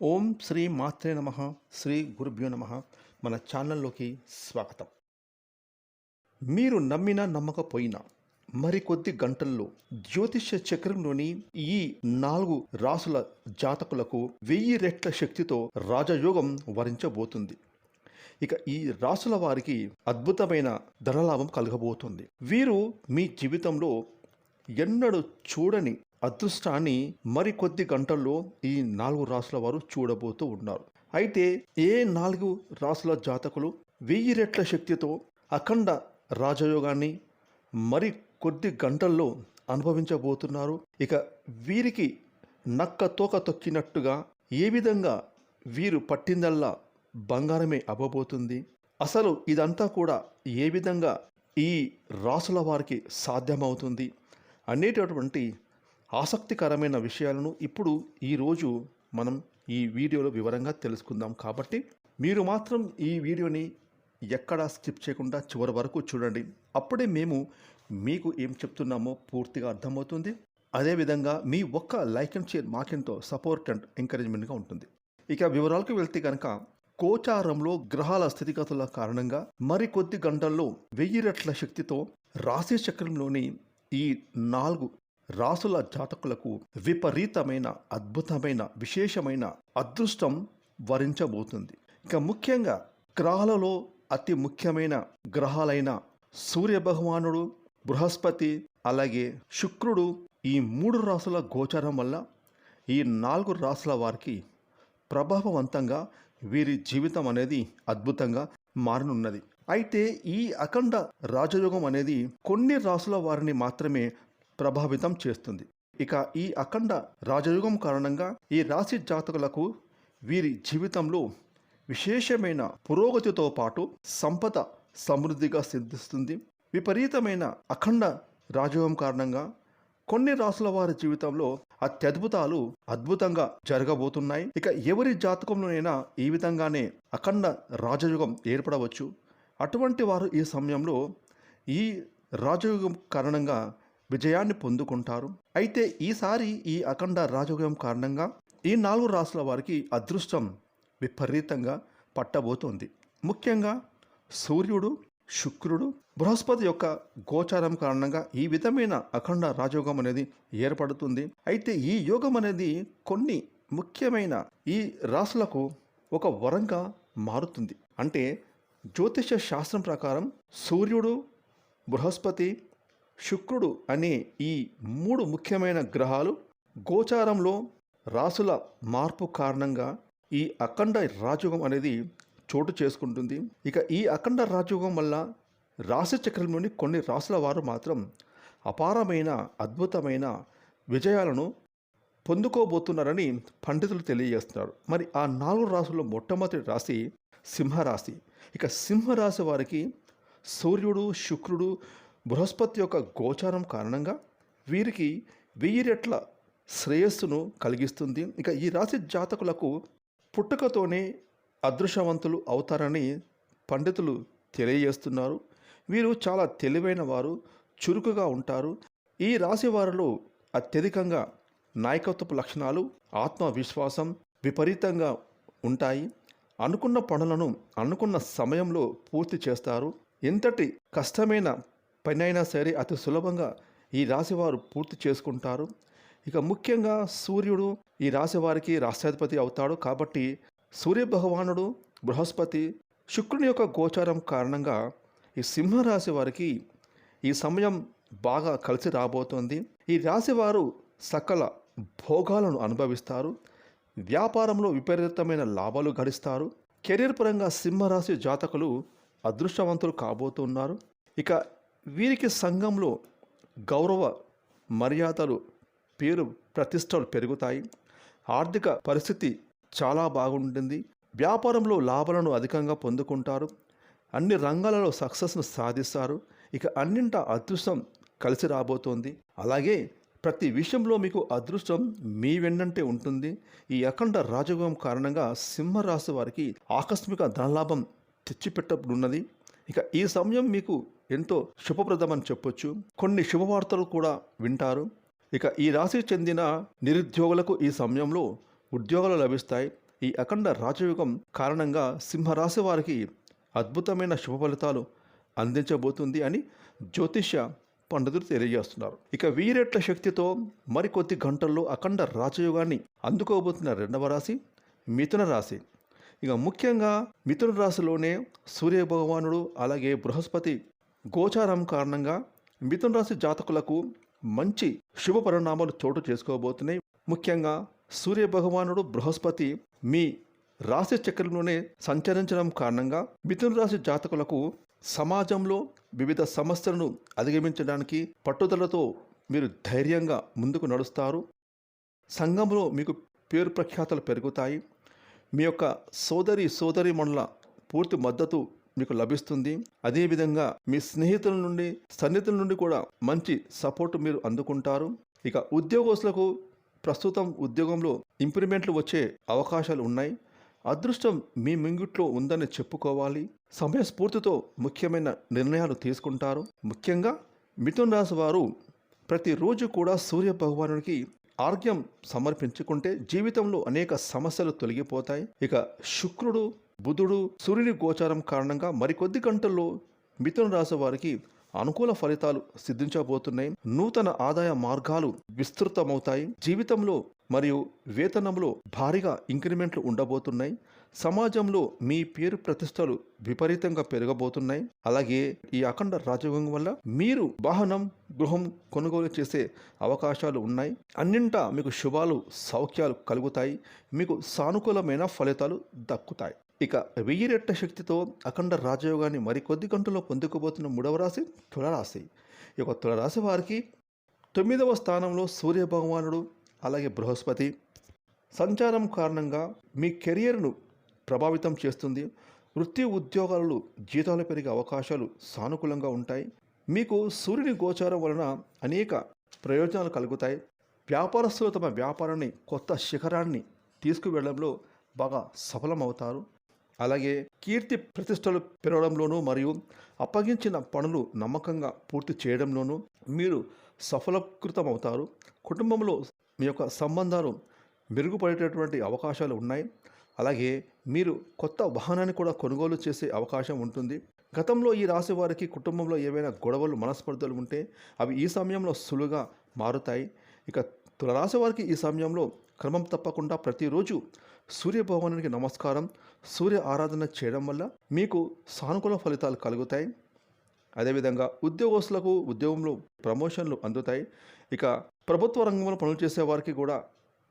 ఓం శ్రీ మాత్రే నమ శ్రీ గురుభ్యో నమ. మన ఛానల్లోకి స్వాగతం. మీరు నమ్మినా నమ్మకపోయినా మరికొద్ది గంటల్లో జ్యోతిష్య చక్రంలోని ఈ నాలుగు రాసుల జాతకులకు వెయ్యి రెట్ల శక్తితో రాజయోగం వరించబోతుంది. ఇక ఈ రాసుల వారికి అద్భుతమైన ధనలాభం కలగబోతుంది. వీరు మీ జీవితంలో ఎన్నడూ చూడని అదృష్టాన్ని మరికొద్ది గంటల్లో ఈ నాలుగు రాసుల వారు చూడబోతూ ఉన్నారు. అయితే ఏ నాలుగు రాసుల జాతకులు వెయ్యి రెట్ల శక్తితో అఖండ రాజయోగాన్ని మరి కొద్ది గంటల్లో అనుభవించబోతున్నారు? ఇక వీరికి నక్క తోక తొక్కినట్టుగా ఏ విధంగా వీరు పట్టిందల్లా బంగారమే అవ్వబోతుంది? అసలు ఇదంతా కూడా ఏ విధంగా ఈ రాసుల వారికి సాధ్యమవుతుంది? అనేటటువంటి ఆసక్తికరమైన విషయాలను ఇప్పుడు ఈరోజు మనం ఈ వీడియోలో వివరంగా తెలుసుకుందాం. కాబట్టి మీరు మాత్రం ఈ వీడియోని ఎక్కడా స్కిప్ చేయకుండా చివరి వరకు చూడండి. అప్పుడే మేము మీకు ఏం చెప్తున్నామో పూర్తిగా అర్థమవుతుంది. అదేవిధంగా మీ ఒక్క లైక్ అండ్ షేర్ మాకెంతో సపోర్ట్ అండ్ ఎంకరేజ్మెంట్గా ఉంటుంది. ఇక వివరాలకు వెళ్తే కనుక కోచారంలో గ్రహాల స్థితిగతుల కారణంగా మరికొద్ది గంటల్లో వెయ్యి రెట్ల శక్తితో రాశి చక్రంలోని ఈ నాలుగు రాసుల జాతకులకు విపరీతమైన అద్భుతమైన విశేషమైన అదృష్టం వరించబోతుంది. ఇక ముఖ్యంగా గ్రహాలలో అతి ముఖ్యమైన గ్రహాలైన సూర్య భగవానుడు బృహస్పతి అలాగే శుక్రుడు ఈ మూడు రాసుల గోచరం వల్ల ఈ నాలుగు రాసుల వారికి ప్రభావవంతంగా వీరి జీవితం అనేది అద్భుతంగా మారనున్నది. అయితే ఈ అఖండ రాజయోగం అనేది కొన్ని రాసుల వారిని మాత్రమే ప్రభావితం చేస్తుంది. ఇక ఈ అఖండ రాజయోగం కారణంగా ఈ రాశి జాతకులకు వీరి జీవితంలో విశేషమైన పురోగతితో పాటు సంపద సమృద్ధిగా సిద్ధిస్తుంది. విపరీతమైన అఖండ రాజయోగం కారణంగా కొన్ని రాసుల వారి జీవితంలో అత్యద్భుతాలు అద్భుతంగా జరగబోతున్నాయి. ఇక ఎవరి జాతకంలోనైనా ఈ విధంగానే అఖండ రాజయుగం ఏర్పడవచ్చు. అటువంటి వారు ఈ సమయంలో ఈ రాజయుగం కారణంగా విజయాన్ని పొందుకుంటారు. అయితే ఈసారి ఈ అఖండ రాజయుగం కారణంగా ఈ నాలుగు రాసుల వారికి అదృష్టం విపరీతంగా పట్టబోతోంది. ముఖ్యంగా సూర్యుడు శుక్రుడు బృహస్పతి యొక్క గోచారం కారణంగా ఈ విధమైన అఖండ రాజయోగం అనేది ఏర్పడుతుంది. అయితే ఈ యోగం అనేది కొన్ని ముఖ్యమైన ఈ రాసులకు ఒక వరంగా మారుతుంది. అంటే జ్యోతిష శాస్త్రం ప్రకారం సూర్యుడు బృహస్పతి శుక్రుడు అనే ఈ మూడు ముఖ్యమైన గ్రహాలు గోచారంలో రాసుల మార్పు కారణంగా ఈ అఖండ రాజయోగం అనేది చోటు చేసుకుంటుంది. ఇక ఈ అఖండ రాజయోగం వల్ల రాశి చక్రంలోని కొన్ని రాసుల వారు మాత్రం అపారమైన అద్భుతమైన విజయాలను పొందుకోబోతున్నారని పండితులు తెలియజేస్తున్నారు. మరి ఆ నాలుగు రాసుల్లో మొట్టమొదటి రాశి సింహరాశి. ఇక సింహరాశి వారికి సూర్యుడు శుక్రుడు బృహస్పతి యొక్క గోచారం కారణంగా వీరికి వెయ్యి రెట్ల శ్రేయస్సును కలిగిస్తుంది. ఇక ఈ రాశి జాతకులకు పుట్టుకతోనే అదృశ్యవంతులు అవుతారని పండితులు తెలియజేస్తున్నారు. వీరు చాలా తెలివైన వారు చురుకుగా ఉంటారు. ఈ రాశి వారిలో అత్యధికంగా నాయకత్వపు లక్షణాలు ఆత్మవిశ్వాసం విపరీతంగా ఉంటాయి. అనుకున్న పనులను అనుకున్న సమయంలో పూర్తి చేస్తారు. ఇంతటి కష్టమైన పని అయినా సరే అతి సులభంగా ఈ రాశి వారు పూర్తి చేసుకుంటారు. ఇక ముఖ్యంగా సూర్యుడు ఈ రాశి వారికి రాష్ట్రాధిపతి అవుతాడు కాబట్టి సూర్య భగవానుడు బృహస్పతి శుక్రుని యొక్క గోచారం కారణంగా ఈ సింహరాశి వారికి ఈ సమయం బాగా కలిసి రాబోతోంది. ఈ రాశి వారు సకల భోగాలను అనుభవిస్తారు. వ్యాపారంలో విపరీతమైన లాభాలు గడిస్తారు. కెరీర్ పరంగా సింహరాశి జాతకులు అదృష్టవంతులు కాబోతున్నారు. ఇక వీరికి సంఘంలో గౌరవ మర్యాదలు పేరు ప్రతిష్టలు పెరుగుతాయి. ఆర్థిక పరిస్థితి చాలా బాగుంటుంది. వ్యాపారంలో లాభాలను అధికంగా పొందుకుంటారు. అన్ని రంగాలలో సక్సెస్ను సాధిస్తారు. ఇక అన్నింట అదృష్టం కలిసి రాబోతోంది. అలాగే ప్రతి విషయంలో మీకు అదృష్టం మీ వెన్నంటే ఉంటుంది. ఈ అఖండ రాజయోగం కారణంగా సింహరాశి వారికి ఆకస్మిక ధనలాభం తెచ్చిపెట్టనున్నది. ఇక ఈ సమయం మీకు ఎంతో శుభప్రదమని చెప్పొచ్చు. కొన్ని శుభవార్తలు కూడా వింటారు. ఇక ఈ రాశి చెందిన నిరుద్యోగులకు ఈ సమయంలో ఉద్యోగాలు లభిస్తాయి. ఈ అఖండ రాజయోగం కారణంగా సింహరాశి వారికి అద్భుతమైన శుభ ఫలితాలు అందించబోతుంది అని జ్యోతిష్య పండితులు తెలియజేస్తున్నారు. ఇక వీరెట్ల శక్తితో మరికొద్ది గంటల్లో అఖండ రాజయోగాన్ని అందుకోబోతున్న రెండవ రాశి మిథున రాశి. ఇక ముఖ్యంగా మిథున రాశిలోనే సూర్య భగవానుడు అలాగే బృహస్పతి గోచారం కారణంగా మిథున రాశి జాతకులకు మంచి శుభ పరిణామాలు చోటు చేసుకోబోతున్నాయి. ముఖ్యంగా సూర్య భగవానుడు బృహస్పతి మీ రాశి చక్రంలోనే సంచరించడం కారణంగా మిథున రాశి జాతకులకు సమాజంలో వివిధ సమస్యలను అధిగమించడానికి పట్టుదలతో మీరు ధైర్యంగా ముందుకు నడుస్తారు. సంఘంలో మీకు పేరు ప్రఖ్యాతలు పెరుగుతాయి. మీ యొక్క సోదరి సోదరి మనుల పూర్తి మద్దతు మీకు లభిస్తుంది. అదేవిధంగా మీ స్నేహితుల నుండి సన్నిహితుల నుండి కూడా మంచి సపోర్ట్ మీరు అందుకుంటారు. ఇక ఉద్యోగస్తులకు ప్రస్తుతం ఉద్యోగంలో ఇంప్రూవ్మెంట్లు వచ్చే అవకాశాలు ఉన్నాయి. అదృష్టం మీ మింగిట్లో ఉందని చెప్పుకోవాలి. సమయస్ఫూర్తితో ముఖ్యమైన నిర్ణయాలు తీసుకుంటారు. ముఖ్యంగా మిథున్ రాశి వారు ప్రతిరోజు కూడా సూర్య భగవానుడికి ఆర్గ్యం సమర్పించుకుంటే జీవితంలో అనేక సమస్యలు తొలగిపోతాయి. ఇక శుక్రుడు బుధుడు సూర్యుని గోచారం కారణంగా మరికొద్ది గంటల్లో మిథున రాశి వారికి అనుకూల ఫలితాలు సిద్ధించబోతున్నాయి. నూతన ఆదాయ మార్గాలు విస్తృతమవుతాయి. జీవితంలో మరియు వేతనంలో భారీగా ఇంక్రిమెంట్లు ఉండబోతున్నాయి. సమాజంలో మీ పేరు ప్రతిష్టలు విపరీతంగా పెరగబోతున్నాయి. అలాగే ఈ అఖండ రాజయోగం వల్ల మీరు వాహనం గృహం కొనుగోలు చేసే అవకాశాలు ఉన్నాయి. అన్నింటా మీకు శుభాలు సౌఖ్యాలు కలుగుతాయి. మీకు సానుకూలమైన ఫలితాలు దక్కుతాయి. ఇక వెయ్యి రెట్ల శక్తితో అఖండ రాజయోగాన్ని మరికొద్ది గంటల్లో పొందుకోబోతున్న మూడవ రాశి తులరాశి. ఈ యొక్క తులరాశి వారికి తొమ్మిదవ స్థానంలో సూర్య భగవానుడు అలాగే బృహస్పతి. సంచారం కారణంగా మీ కెరియర్ను ప్రభావితం చేస్తుంది. వృత్తి ఉద్యోగాలలో జీతాలు పెరిగే అవకాశాలు సానుకూలంగా ఉంటాయి. మీకు సూర్యుని గోచారం వలన అనేక ప్రయోజనాలు కలుగుతాయి. వ్యాపారస్తులు తమ వ్యాపారాన్ని కొత్త శిఖరాన్ని తీసుకువెళ్ళడంలో బాగా సఫలమవుతారు. అలాగే కీర్తి ప్రతిష్టలు పెరగడంలోనూ మరియు అప్పగించిన పనులు నమ్మకంగా పూర్తి చేయడంలోనూ మీరు సఫలకృతమవుతారు. కుటుంబంలో మీ యొక్క సంబంధాలు మెరుగుపడేటటువంటి అవకాశాలు ఉన్నాయి. అలాగే మీరు కొత్త వాహనాన్ని కూడా కొనుగోలు చేసే అవకాశం ఉంటుంది. గతంలో ఈ రాశి వారికి కుటుంబంలో ఏవైనా గొడవలు మనస్పర్ధలు ఉంటే అవి ఈ సమయంలో సులువుగా మారుతాయి. ఇక తులరాశి వారికి ఈ సమయంలో క్రమం తప్పకుండా ప్రతిరోజు సూర్యభగవానునికి నమస్కారం సూర్య ఆరాధన చేయడం వల్ల మీకు సానుకూల ఫలితాలు కలుగుతాయి. అదేవిధంగా ఉద్యోగస్తులకు ఉద్యోగంలో ప్రమోషన్లు అందుతాయి. ఇక ప్రభుత్వ రంగంలో పనులు చేసే వారికి కూడా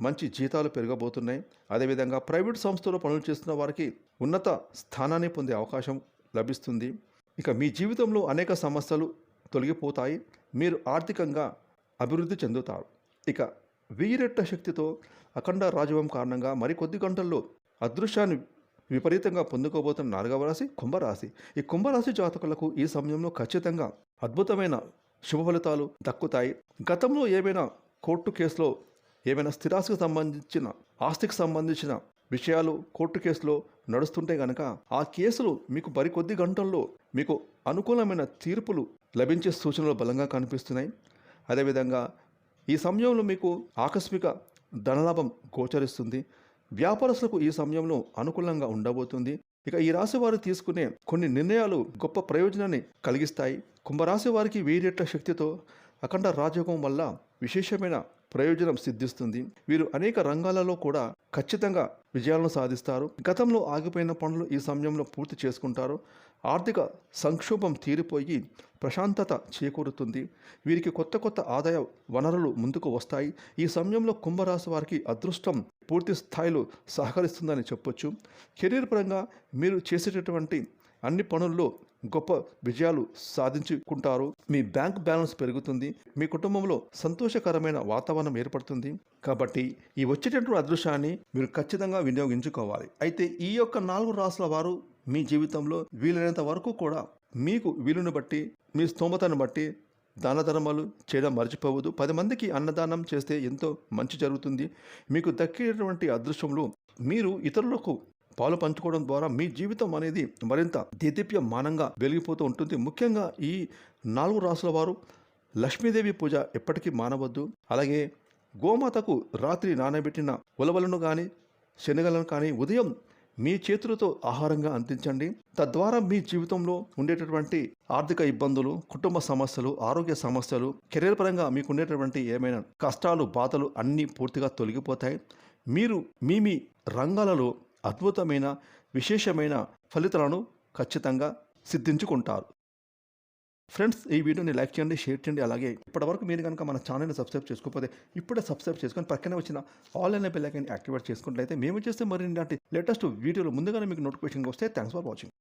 మంచి జీతాలు పెరగబోతున్నాయి. అదేవిధంగా ప్రైవేట్ సంస్థలో పనులు చేస్తున్న వారికి ఉన్నత స్థానాన్ని పొందే అవకాశం లభిస్తుంది. ఇక మీ జీవితంలో అనేక సమస్యలు తొలగిపోతాయి. మీరు ఆర్థికంగా అభివృద్ధి చెందుతారు. ఇక వీరెట్ట శక్తితో అఖండ రాజవం కారణంగా మరికొద్ది గంటల్లో అదృశ్యాన్ని విపరీతంగా పొందుకోబోతున్న నాలుగవ రాశి కుంభరాశి. ఈ కుంభరాశి జాతకులకు ఈ సమయంలో ఖచ్చితంగా అద్భుతమైన శుభ ఫలితాలు దక్కుతాయి. గతంలో ఏమైనా కోర్టు కేసులో ఏమైనా స్థిరాస్తికి సంబంధించిన ఆస్తికి సంబంధించిన విషయాలు కోర్టు కేసులో నడుస్తుంటే కనుక ఆ కేసులు మీకు మరికొద్ది గంటల్లో మీకు అనుకూలమైన తీర్పులు లభించే సూచనలు బలంగా కనిపిస్తున్నాయి. అదేవిధంగా ఈ సమయంలో మీకు ఆకస్మిక ధనలాభం గోచరిస్తుంది. వ్యాపారస్తులకు ఈ సమయంలో అనుకూలంగా ఉండబోతుంది. ఇక ఈ రాశి వారు తీసుకునే కొన్ని నిర్ణయాలు గొప్ప ప్రయోజనాన్ని కలిగిస్తాయి. కుంభరాశి వారికి వీరెట్ల శక్తితో అఖండ రాజయోగం వల్ల విశేషమైన ప్రయోజనం సిద్ధిస్తుంది. వీరు అనేక రంగాలలో కూడా ఖచ్చితంగా విజయాలను సాధిస్తారు. గతంలో ఆగిపోయిన పనులు ఈ సమయంలో పూర్తి చేసుకుంటారు. ఆర్థిక సంక్షోభం తీరిపోయి ప్రశాంతత చేకూరుతుంది. వీరికి కొత్త కొత్త ఆదాయ వనరులు ముందుకు వస్తాయి. ఈ సమయంలో కుంభరాశి వారికి అదృష్టం పూర్తి స్థాయిలో సహకరిస్తుందని చెప్పొచ్చు. కెరీర్ పరంగా మీరు చేసేటటువంటి అన్ని పనుల్లో గొప్ప విజయాలు సాధించుకుంటారు. మీ బ్యాంక్ బ్యాలెన్స్ పెరుగుతుంది. మీ కుటుంబంలో సంతోషకరమైన వాతావరణం ఏర్పడుతుంది. కాబట్టి ఈ వచ్చేటటువంటి అదృశ్యాన్ని మీరు ఖచ్చితంగా వినియోగించుకోవాలి. అయితే ఈ యొక్క నాలుగు రాసుల వారు మీ జీవితంలో వీలైనంత వరకు కూడా మీకు వీలుని బట్టి మీ స్తోమతను బట్టి దాన ధర్మాలు చేయడం మర్చిపోవద్దు. పది మందికి అన్నదానం చేస్తే ఎంతో మంచి జరుగుతుంది. మీకు దక్కేటువంటి అదృష్టంలో మీరు ఇతరులకు పాలు పంచుకోవడం ద్వారా మీ జీవితం అనేది మరింత దేదీప్యమానంగా వెలిగిపోతూ ఉంటుంది. ముఖ్యంగా ఈ నాలుగు రాసుల వారు లక్ష్మీదేవి పూజ ఎప్పటికీ మానవద్దు. అలాగే గోమాతకు రాత్రి నానబెట్టిన ఉలవలను కానీ శనగలను కానీ ఉదయం మీ చేతులతో ఆహారంగా అందించండి. తద్వారా మీ జీవితంలో ఉండేటటువంటి ఆర్థిక ఇబ్బందులు కుటుంబ సమస్యలు ఆరోగ్య సమస్యలు కెరీర్ పరంగా మీకు ఉండేటటువంటి ఏమైనా కష్టాలు బాధలు అన్నీ పూర్తిగా తొలగిపోతాయి. మీరు మీ మీ రంగాలలో అద్భుతమైన విశేషమైన ఫలితాలను ఖచ్చితంగా సిద్ధించుకుంటారు. ఫ్రెండ్స్ ఈ వీడియోని లైక్ చేయండి షేర్ చేయండి. అలాగే ఇప్పటివరకు మీరు కనుక మన ఛానల్ని సబ్స్క్రైబ్ చేసుకోకపోతే ఇప్పుడే సబ్స్క్రైబ్ చేసుకొని పక్కనే వచ్చిన ఆన్లైన్ బెల్ ఐకాన్ యాక్టివేట్ చేసుకున్నట్లయితే మేము చేస్తే మరిన్ని లేటెస్ట్ వీడియోలు ముందుగానే మీకు నోటిఫికేషన్ వస్తే థ్యాంక్స్ ఫర్ వాచింగ్.